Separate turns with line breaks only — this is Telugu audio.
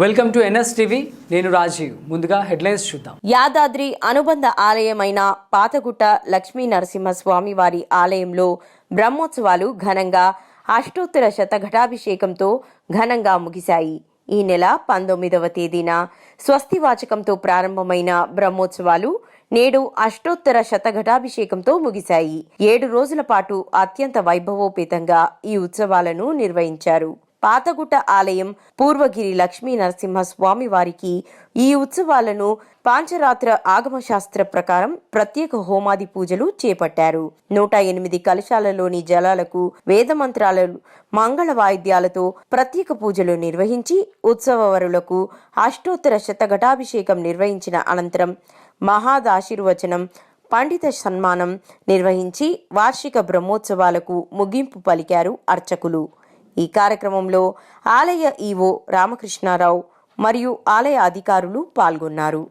Welcome to NS TV. నేను రాజీవ్. ముందుగా హెడ్లైన్స్ చూద్దాం.
యాదాద్రి అనుబంధ ఆలయమైన పాతగుట్ట లక్ష్మీ నరసింహస్వామి వారి ఆలయంలో బ్రహ్మోత్సవాలు ఘనంగా అష్టోత్తర శతఘటాభిషేకంతో ఘనంగా ముగిశాయి. ఈ నెల పంతొమ్మిదవ తేదీన స్వస్తివాచకంతో ప్రారంభమైన బ్రహ్మోత్సవాలు నేడు అష్టోత్తర శతఘటాభిషేకంతో ముగిశాయి. ఏడు రోజుల పాటు అత్యంత వైభవోపేతంగా ఈ ఉత్సవాలను నిర్వహించారు. పాతగుట్ట ఆలయం పూర్వగిరి లక్ష్మీ నరసింహ స్వామి వారికి ఈ ఉత్సవాలను పాంచరాత్ర ఆగమశాస్త్ర ప్రకారం ప్రత్యేక హోమాది పూజలు చేపట్టారు. నూట ఎనిమిది కలశాలలోని జలాలకు వేదమంత్రాలను మంగళ వాయిద్యాలతో ప్రత్యేక పూజలు నిర్వహించి ఉత్సవవరులకు అష్టోత్తర శతఘటాభిషేకం నిర్వహించిన అనంతరం మహాదాశీర్వచనం పండిత సన్మానం నిర్వహించి వార్షిక బ్రహ్మోత్సవాలకు ముగింపు పలికారు అర్చకులు. ఈ కార్యక్రమంలో ఆలయ ఈవో రామకృష్ణారావు మరియు ఆలయ అధికారులు పాల్గొన్నారు.